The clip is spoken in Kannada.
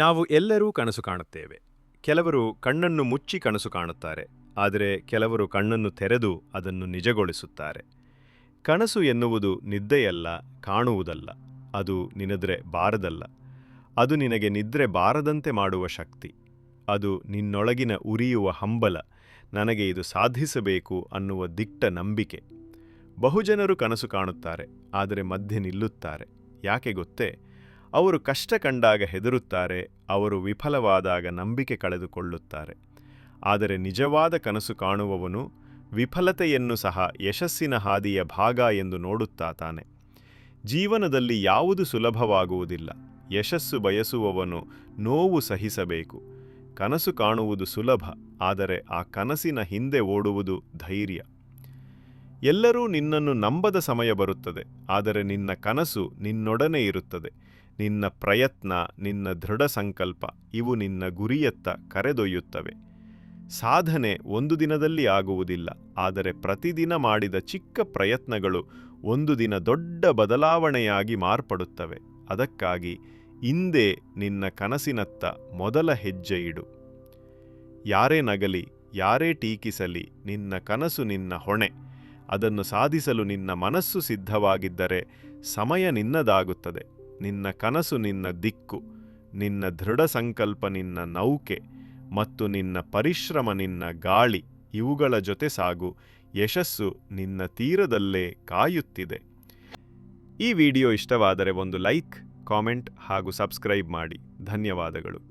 ನಾವು ಎಲ್ಲರೂ ಕನಸು ಕಾಣುತ್ತೇವೆ. ಕೆಲವರು ಕಣ್ಣನ್ನು ಮುಚ್ಚಿ ಕನಸು ಕಾಣುತ್ತಾರೆ, ಆದರೆ ಕೆಲವರು ಕಣ್ಣನ್ನು ತೆರೆದು ಅದನ್ನು ನಿಜಗೊಳಿಸುತ್ತಾರೆ. ಕನಸು ಎನ್ನುವುದು ನಿದ್ದೆಯಲ್ಲ, ಕಾಣುವುದಲ್ಲ. ಅದು ನಿನದ್ರೆ ಬಾರದಲ್ಲ. ಅದು ನಿನಗೆ ನಿದ್ರೆ ಬಾರದಂತೆ ಮಾಡುವ ಶಕ್ತಿ. ಅದು ನಿನ್ನೊಳಗಿನ ಉರಿಯುವ ಹಂಬಲ. ನನಗೆ ಇದು ಸಾಧಿಸಬೇಕು ಅನ್ನುವ ದಿಟ್ಟ ನಂಬಿಕೆ. ಬಹುಜನರು ಕನಸು ಕಾಣುತ್ತಾರೆ, ಆದರೆ ಮಧ್ಯೆ ನಿಲ್ಲುತ್ತಾರೆ. ಯಾಕೆ ಗೊತ್ತೇ? ಅವರು ಕಷ್ಟ ಕಂಡಾಗ ಹೆದರುತ್ತಾರೆ, ಅವರು ವಿಫಲವಾದಾಗ ನಂಬಿಕೆ ಕಳೆದುಕೊಳ್ಳುತ್ತಾರೆ. ಆದರೆ ನಿಜವಾದ ಕನಸು ಕಾಣುವವನು ವಿಫಲತೆಯನ್ನು ಸಹ ಯಶಸ್ಸಿನ ಹಾದಿಯ ಭಾಗ ಎಂದು ನೋಡುತ್ತಾ ತಾನೆ. ಜೀವನದಲ್ಲಿ ಯಾವುದು ಸುಲಭವಾಗುವುದಿಲ್ಲ, ಯಶಸ್ಸು ಬಯಸುವವನು ನೋವು ಸಹಿಸಬೇಕು. ಕನಸು ಕಾಣುವುದು ಸುಲಭ, ಆದರೆ ಆ ಕನಸಿನ ಹಿಂದೆ ಓಡುವುದು ಧೈರ್ಯ. ಎಲ್ಲರೂ ನಿನ್ನನ್ನು ನಂಬದ ಸಮಯ ಬರುತ್ತದೆ, ಆದರೆ ನಿನ್ನ ಕನಸು ನಿನ್ನೊಡನೆ ಇರುತ್ತದೆ. ನಿನ್ನ ಪ್ರಯತ್ನ, ನಿನ್ನ ದೃಢ ಸಂಕಲ್ಪ, ಇವು ನಿನ್ನ ಗುರಿಯತ್ತ ಕರೆದೊಯ್ಯುತ್ತವೆ. ಸಾಧನೆ ಒಂದು ದಿನದಲ್ಲಿ ಆಗುವುದಿಲ್ಲ, ಆದರೆ ಪ್ರತಿದಿನ ಮಾಡಿದ ಚಿಕ್ಕ ಪ್ರಯತ್ನಗಳು ಒಂದು ದಿನ ದೊಡ್ಡ ಬದಲಾವಣೆಯಾಗಿ ಮಾರ್ಪಡುತ್ತವೆ. ಅದಕ್ಕಾಗಿ ಇಂದೇ ನಿನ್ನ ಕನಸಿನತ್ತ ಮೊದಲ ಹೆಜ್ಜೆ ಇಡು. ಯಾರೇ ನಗಲಿ, ಯಾರೇ ಟೀಕಿಸಲಿ, ನಿನ್ನ ಕನಸು ನಿನ್ನ ಹೊಣೆ. ಅದನ್ನು ಸಾಧಿಸಲು ನಿನ್ನ ಮನಸ್ಸು ಸಿದ್ಧವಾಗಿದ್ದರೆ ಸಮಯ ನಿನ್ನದಾಗುತ್ತದೆ. ನಿನ್ನ ಕನಸು ನಿನ್ನ ದಿಕ್ಕು, ನಿನ್ನ ದೃಢ ಸಂಕಲ್ಪ ನಿನ್ನ ನೌಕೆ ಮತ್ತು ನಿನ್ನ ಪರಿಶ್ರಮ ನಿನ್ನ ಗಾಳಿ ಇವುಗಳ ಜೊತೆ ಸಾಗು, ಯಶಸ್ಸು ನಿನ್ನ ತೀರದಲ್ಲೇ ಕಾಯುತ್ತಿದೆ. ಈ ವಿಡಿಯೋ ಇಷ್ಟವಾದರೆ ಒಂದು ಲೈಕ್, ಕಾಮೆಂಟ್ ಹಾಗೂ ಸಬ್ಸ್ಕ್ರೈಬ್ ಮಾಡಿ. ಧನ್ಯವಾದಗಳು.